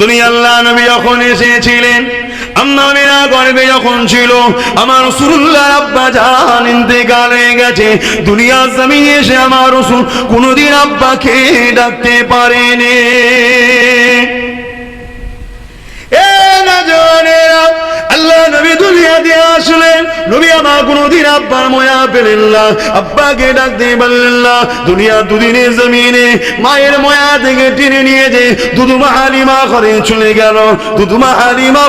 দুনিয়া আল্লাহ নবী যখন এসেছিলেন আম্মা গর্বে যখন ছিল, আমার রসুল্লাহ আব্বা দুনিয়া এসে আমার ডাকতে পারেনি। আল্লাহ নবী দুনিয়া দিয়ে আসলেন, নবী আমার কোনদিন আব্বার ময়া আব্বাকে দুনিয়া জমিনে মায়ের ময়া থেকে টেনে নিয়ে যে দুদুমা হালিমা ঘরে চলে গেল। দুদুমা হালিমা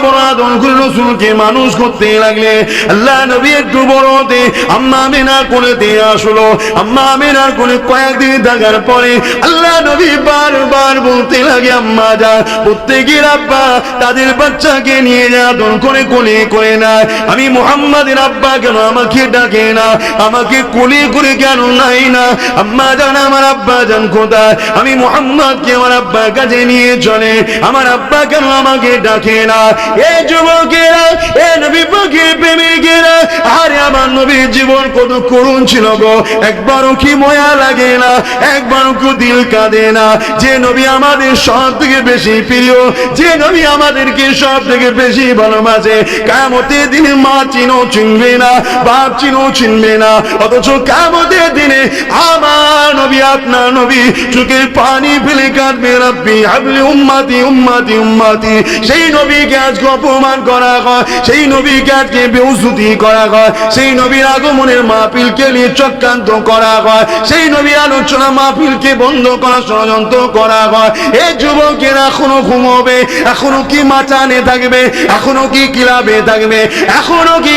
করে রসুলকে মানুষ করতে লাগলে, আল্লাহ নবী একটু বড় হতে আম্মা মেনা কোলেতে আসলো। আম্মা মেনার কোলে কয়েকদিন থাকার পরে আল্লাহ নবী বারবার বলতে লাগে, আম্মা যা প্রত্যেকের আব্বা তাদের বাচ্চাকে নিয়ে যা দন করে কোলে করে না। আমি মোহাম্মদের আব্বা কেন আমাকে ডাকে না? আমাকে কোলে করে কেন নাই না? আম্মা জান আমার আব্বা জান কোথায়? আমি মোহাম্মদকে আমার আব্বার কাছে নিয়ে চলে। আমার আব্বা কেন আমাকে ডাকে না? এ যুবকেরা, এ নবী পাখির প্রেমিকেরা আরে আমার নবীর জীবন কত করুণ ছিল গো। একবারও কি ময়া লাগে না, একবারও কি দিল কাঁদে না। যে নবী আমাদের সব থেকে বেশি প্রিয়, যে নবী আমাদেরকে সব থেকে বেশি ভালোবাসে। কামতের দিনে মা চিনো চিনবে না, বাপ চিনো চিনবে না, অথচ কামতে দিনে আমার আপনার নবী, চোখের পানি ফেলে রাব্বি, হাবলি উম্মাতি উম্মাতি উম্মাতি। সেই নবীকে আজকে অপমান করা হয়, সেই নবীকে আজকে করা হয়, সেই নবীর আগমনের নিয়ে চক্রান্ত করা হয়, সেই নবীর আলোচনা বন্ধ করা, ষড়যন্ত্র করা হয়। এখনও ঘুমোবে, এখনও কি মাচানে থাকবে, এখনও কি ক্লাবে থাকবে, এখনও কি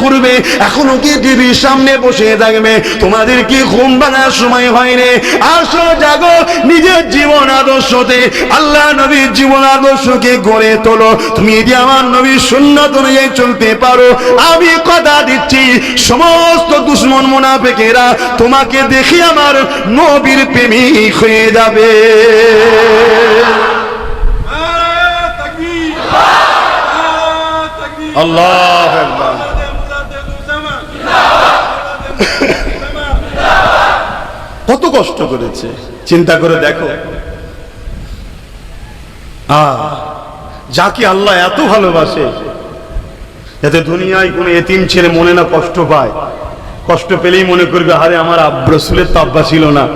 ঘুরবে, এখনও কি টিভির সামনে বসে থাকবে। তোমাদের কি ঘুম ভাঙার সময় হয়নি। আসো, জাগো, নিজের জীবন আদর্শতে। আল্লাহ নবীর জীবন আদর্শকে গড়ে তোলো। তুমি যদি আমার নবীর সুন্নত অনুযায়ী চলতে পারো, আমি কথা দিচ্ছি, সমস্ত দুশ্মন মোনাফেকেরা তোমাকে দেখে আমার নবীর প্রেমিক হয়ে যাবে। আল্লাহ কষ্ট করেছে। চিন্তা করে দেখো। যাকে আল্লাহ এত ভালোবাসে? যাতে দুনিয়ায় কোনো এতিম ছেলে মনে না কষ্ট পায়। কষ্ট পেলেই মনে করবে, আরে, আমার আব- রসুলের তো আব্বা ছিল না।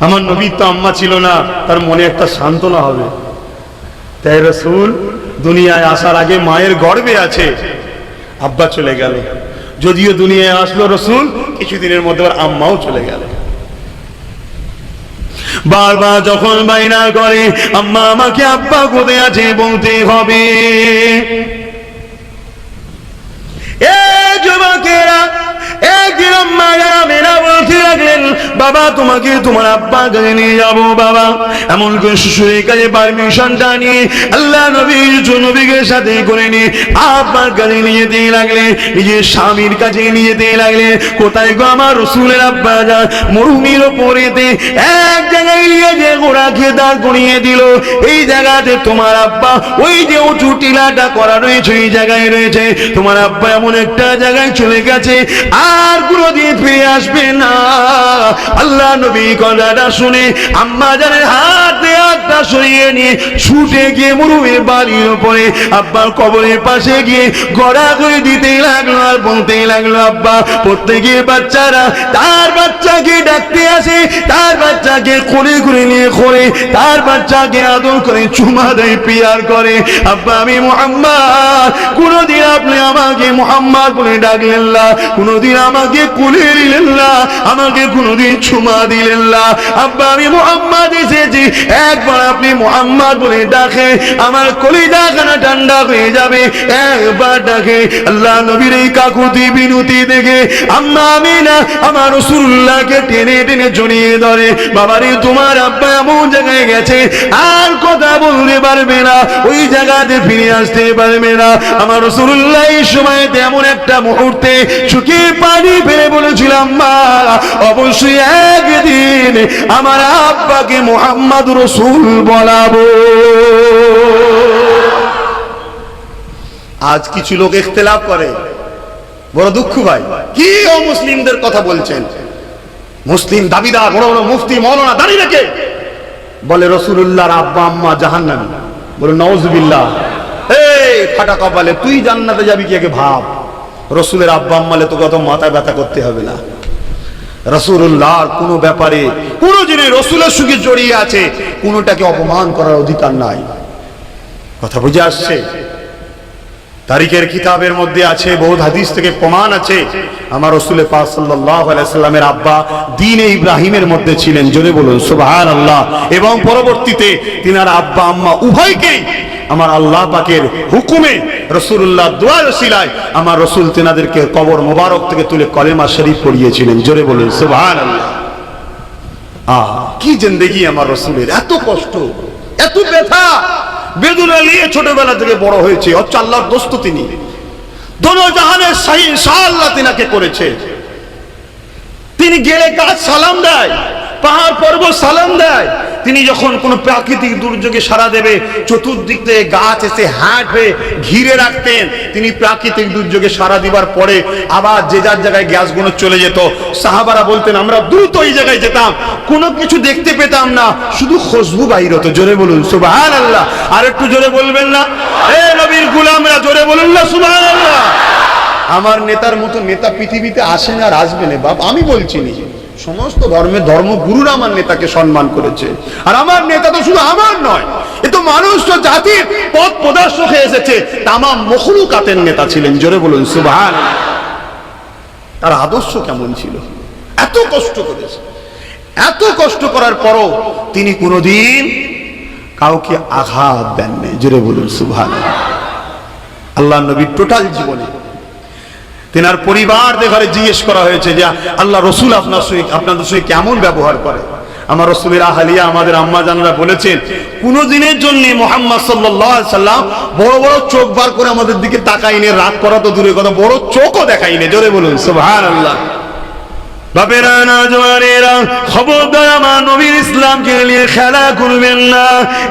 আমার নবীর তো আম্মা ছিল না। তার মনে একটা সান্ত্বনা হবে। তাই রসুল দুনিয়ায় আসার আগে মায়ের গর্বে আছে। আব্বা চলে গেল। যদিও দুনিয়ায় আসলো রসুল, কিছুদিনের মধ্যে আম্মাও চলে গেল। বারবার যখন বাইনা করে আম্মা আমাকে আব্বা কোথায় আছে বলতে হবে। এ যুবকেরা বাবা, তোমাকে তোমার আব্বা কাছে নিয়ে যাব, বাবা। এমন করে শ্বশুরের কাছে পারমিশনটা নিয়ে আল্লাহ নবীর নবীকে সাথে করে নিয়ে আব্বার কাছে নিয়ে যেতে লাগলে নিজের স্বামীর কাছে নিয়ে যেতে লাগলে কোথায় গো আমার রসুলের আব্বা যা মরুমির ওপরেতে এক জায়গায় নিয়ে যে ঘোড়াকে দাঁড় করিয়ে দিল, এই জায়গাতে তোমার আব্বা, ওই যে উঁচু টিলাটা করা রয়েছে, এই জায়গায় রয়েছে। তোমার আব্বা এমন একটা জায়গায় চলে গেছে আর কোনোদিন ফিরে আসবে না। আল্লাহ নবী কথাটা শুনে আম্মা জানের হাতে হাতটা সরিয়ে নিয়ে ছুটে গিয়ে মরুমের বাড়ির উপরে আব্বার কবরের পাশে গিয়ে গড়া করে দিতে লাগল আর বলতে লাগল, আব্বা, প্রত্যেকের বাচ্চারা তার বাচ্চাকে ডাকতে আসে, তার বাচ্চাকে করে করে নিয়ে করে তার বাচ্চাকে আদর করে চুমা দেয়, পিয়ার করে। আব্বা, আমি মোহাম্মদ, কোনোদিন আপনি আমাকে মোহাম্মদ বলে ডাকলেন না, কোনোদিন আমাকে কুলে নিলেন না, আমাকে কোনোদিন চুমা দিলেন না। আব্বা, আমি মোহাম্মদ এসেছি। একবার আপনি মোহাম্মদ বলে ডাকে আমার কলিজা খানা ঠান্ডা হয়ে যাবে। একবার ডাকে আল্লাহ নবীর এই কাকুতি বিনুতি দেখে, আম্মা আমি না আমার রসুল্লাহকে টেনে টেনে জড়িয়ে ধরে, বাবারে, তোমার আব্বা এমন জায়গায় গেছে, আর কথা বলতে পারবে না, ওই জায়গাতে ফিরে আসতে পারবে না। আমার রসুল্লাহ এই সময় তেমন একটা মুহূর্তে চোখে পানি ফেলে বলেছিলাম, মা, অবশ্যই একদিন আমার আব্বাকে মোহাম্মদ রসুল বলাবো। আজ কিছু লোক ইখতলাফ করে। বড় দুঃখ ভাই। কি অমুসলিমদের কথা বলছেন? মুসলিম দাবিদার, বড় বড় মুফতি, মৌলানা দাঁড়িয়ে রেখে। বলে রসুল্লাহর আব্বা, আম্মা জাহান্নামী। বলুন নওয়াজবিল্লাহ এই ফাটা কপালে তুই জান্নাতে যাবি কি ভাব? রসুলের আব্বা আম্মালে তোকে অত মাথা ব্যথা করতে হবে না। রসুল্লাহর কোনো ব্যাপারে, কোনো জিনিস রসুলের সঙ্গে জড়িয়ে আছে, কোনোটাকে অপমান করার অধিকার নাই। কথা বুঝে আসছে? তারিখের কিতাবের মধ্যে আছে, বহুত হাদিস থেকে প্রমাণ আছে। আমার রসুল পাক সাল্লামের আব্বা দিন ইব্রাহিমের মধ্যে ছিলেন, জোরে বলুন, সুবহানাল্লাহ। এবং পরবর্তীতে তিনার আব্বা আম্মা উভয়কেই আমার আল্লাহ পাকের হুকুমে রসুল্লাহ দোয়া রসিলায় আমার রসুল তেনাদেরকে কবর মোবারক থেকে তুলে কলেমা শরীফ পড়িয়েছিলেন। জোরে বলুন, সুবহানাল্লাহ। আহ, কি জিন্দেগি আমার রসুলের, এত কষ্ট, এত ব্যথা। বেদনা নিয়ে ছোটবেলা থেকে বড় হয়েছে হচ্ছে আল্লাহর দোস্ত তিনি। দোনো জাহানের শাহী শাহ আল্লাহ তিনাকে করেছে। তিনি গেলে গাছ সালাম দেয়, পাহাড় পর্বত সালাম দেয় তিনি যখন কোনো প্রাকৃতিক দুর্যোগে সারা দেবে, চতুর্দিক থেকে গাছ এসে হাট হয়ে ঘিরে রাখতেন, তিনি প্রাকৃতিক দুর্যোগে সারা দিবার পরে আবার যে যার জায়গায় গ্যাসগুলো চলে যেত, সাহাবারা বলতেন, আমরা দ্রুত এই জায়গায় যেতাম, কোনো কিছু দেখতে পেতাম না, শুধু খুশবু বাইর হতো। জোরে বলুন সুবাহ আল্লাহ আর একটু জোরে বলবেন না, এ নবীর গুলামরা, জোরে বলুন না সুবাহ আল্লাহ আমার নেতার মতো নেতা পৃথিবীতে আসেন আর আসবেন বাপ, আমি বলছি নি। সমস্ত ধর্মের ধর্মগুরুরা আমার নেতাকে সম্মান করেছে। আর আমার নেতা তো শুধু আমার নয়, এ তো মানুষ, তো জাতির পথ প্রদর্শক হয়ে এসেছে। তামাম মখলুকাতের নেতা ছিলেন, জোরে বলুন সুভান তার আদর্শ কেমন ছিল? এত কষ্ট করেছে এত কষ্ট করার পরও তিনি কোনোদিন কাউকে আঘাত দেননি, জোরে বলুন সুভান আল্লাহ। নবীর টোটাল জীবনে তেনার পরিবার ঘরে জিজ্ঞেস করা হয়েছে যে, আল্লাহ রসুল আপনার সঙ্গে, আপনাদের সঙ্গে কেমন ব্যবহার করে? আমার রসুলের আহালিয়া আমাদের আম্মা জানরা বলেছেন, কোনো দিনের জন্য মোহাম্মদ সাল্লাহ সাল্লাম বড় বড় চোখ বার করে আমাদের দিকে তাকাইনে রাত করা তো দূরে কথা, বড় চোখও দেখাইনে জোরে বলুন সোহান আল্লাহ বাপেরা খবরদার আমার নবীর ইসলামকে নিয়ে খেলা করবেন না।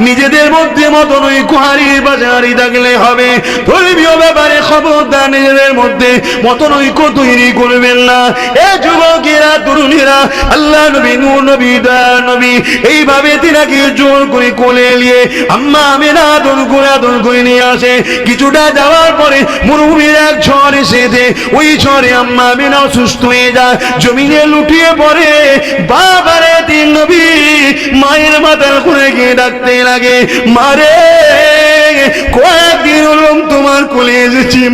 নিজেদের মধ্যে মতন ওই কুহারির বাজারি থাকলে হবে। ধর্মীয় ব্যাপারে খবরদার নিজেদের মধ্যে মতন করবেন না। এ যুবকেরা, তরুণীরা, আল্লাহ নবী, নূর নবী দয়া নবী, এইভাবে তিনাকে জোর করে কোলে নিয়ে আম্মা আমেনা আদর করে আদর করে নিয়ে আসে। কিছুটা যাওয়ার পরে মরুভূমির এক ঝড় এসেছে ওই ঝড়ে আম্মা আমেনা অসুস্থ হয়ে যায়। জমিনে লুটিয়ে পড়ে। বাবারে তিন নবী মায়ের মাথার করে গিয়ে ডাকতে লাগে। মারে।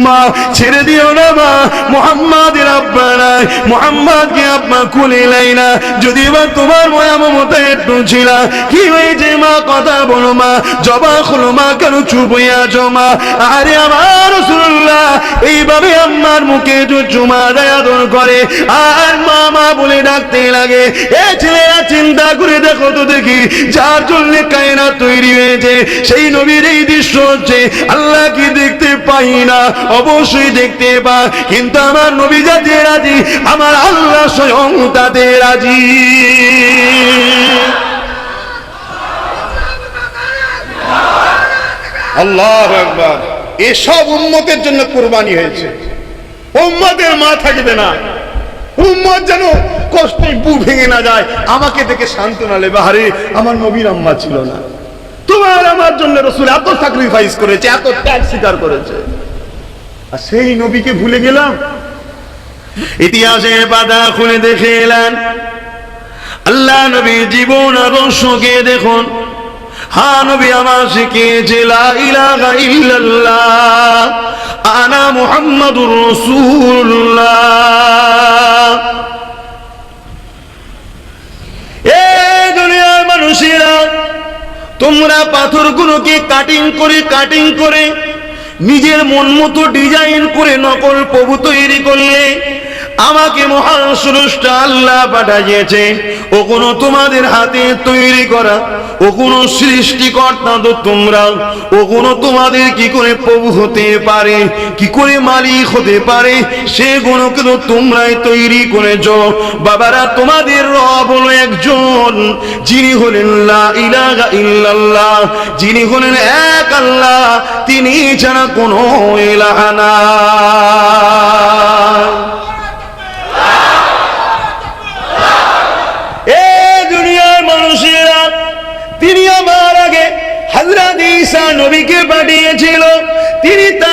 মা, ছেড়ে দিও না মা। মোহাম্মদের আব্বা নাই মোহাম্মদকে আব্বা কোলে লাই না। যদি বা তোমার ময়া মমতা একটু ছিল, কি হয়েছে মা? কথা বলো মা। জবা হলো মা, কেন চুপ হয়ে আছো মা? আরে আমার রসুল্লাহ এইভাবে আম্মার মুখে চুমা দেয় আদর করে। আর মা মা বলে ডাকতে লাগে। এ ছেলেরা চিন্তা করে দেখো তো দেখি, যার জন্য কায়না তৈরি হয়েছে, সেই নবীর এই দৃশ্য হচ্ছে, আল্লাহ কি দেখতে পাই না। অবশ্যই দেখতে পা কিন্তু আমার নবী যাতে রাজি, আমার আল্লাহ স্বয়ং তাতে রাজি। আল্লাহ এসব উম্মতের জন্য কোরবানি হয়েছে। উম্মতের মা থাকবে না। উম্মত যেন কষ্টে বু ভেঙে না যায়। আমাকে দেখে সান্ত্বনা লেবে হারে আমার নবীর আম্মা ছিল না। তোমার আমার জন্য রসুল এত স্যাক্রিফাইস করেছে, এত ত্যাগ স্বীকার করেছে। আর সেই নবীকে ভুলে গেলাম। ইতিহাসের পাতা খুলে দেখে এলেন। আল্লাহ নবীর জীবন আদর্শকে দেখুন। হা নবী আমার শিখিয়েছে, লা ইলাহা আনা মুহাম্মাদুর রাসূলুল্লাহ। এ দুনিয়ার মানুষেরা, তোমরা পাথরগুলোকে কাটিং করে কাটিং করে নিজের মন মতো ডিজাইন করে নকল প্রভু তৈরি করলে আমাকে মহান স্রষ্টা আল্লাহ পাঠাইয়েছে। ও কোনো তোমাদের হাতে তৈরি করা, ও কোনো সৃষ্টিকর্তা তো তোমরা, ও কোনো তোমাদের কি করে প্রভু হতে পারে, কি করে মালিক হতে পারে, সে গুণকে তো তোমরাই তৈরি করেছ। বাবারা, তোমাদের রব হলো একজন, যিনি হলেন ইল্লাল্লাহ, যিনি হলেন এক আল্লাহ, তিনি ছাড়া কোনো ইলাহা নাই এ দুনিয়ার মানুষেরা তিনি আমার আগে হযরত ঈসা নবীকে পাঠিয়েছিল। তিনি ইব্রাহিম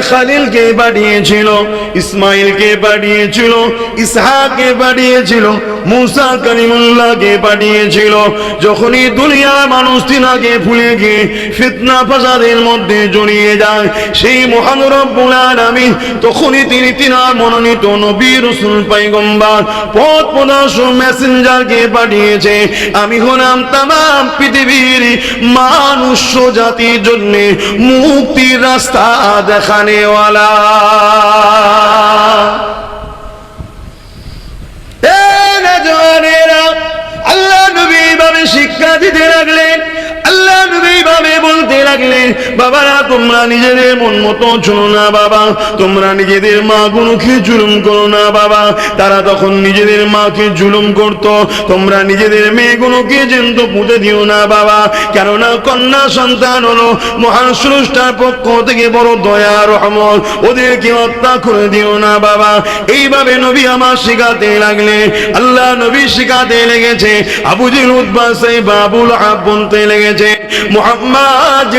খালিলকে পাঠিয়েছিল ইসমাইলকে পাঠিয়েছিল ইসহাকে পাঠিয়েছিল মুসা কালিমুল্লাহকে পাঠিয়েছিল যখনই দুনিয়ার মানুষ তিনাকে ভুলে গিয়ে ফিতনা ফাসাদের মধ্যে জড়িয়ে যায়, সেই মহান রব্বুল আলামিন তখনই তিনি তিনার মনোনীত নবী রসুল পাইগম্বার পথ প্রদর্শন মেসেঞ্জারকে পাঠিয়েছে আমি হলাম তাম পৃথিবীর মানুষ জাতির জন্য মুক্তির রাস্তা দেখানেওয়ালা নজওয়ানেরা, আল্লাহ নবী এইভাবে শিক্ষা দিতে লাগলেন বলতে লাগলেন বাবারা, তোমরা নিজেদের মন মতো চলো না, বাবা। তোমরা নিজেদের মা গুলোকে জুলুম করো না, বাবা। তারা তখন নিজেদের মাকে জুলুম করত। তোমরা নিজেদের মেয়েগুলোকে জেন্ত পুঁতে দিও না, বাবা। কেননা কন্যা সন্তান হলো মহান স্রষ্টার পক্ষ থেকে বড় দয়া রহমত। ওদেরকে হত্যা করে দিও না, বাবা। এইভাবে নবী আমার শিখাতে লাগলে, আল্লাহ নবী শিখাতে লেগেছে। আবুজির উদ্বাসে বাবুল আব বলতে লেগেছে, মোহাম্মদ নামাজ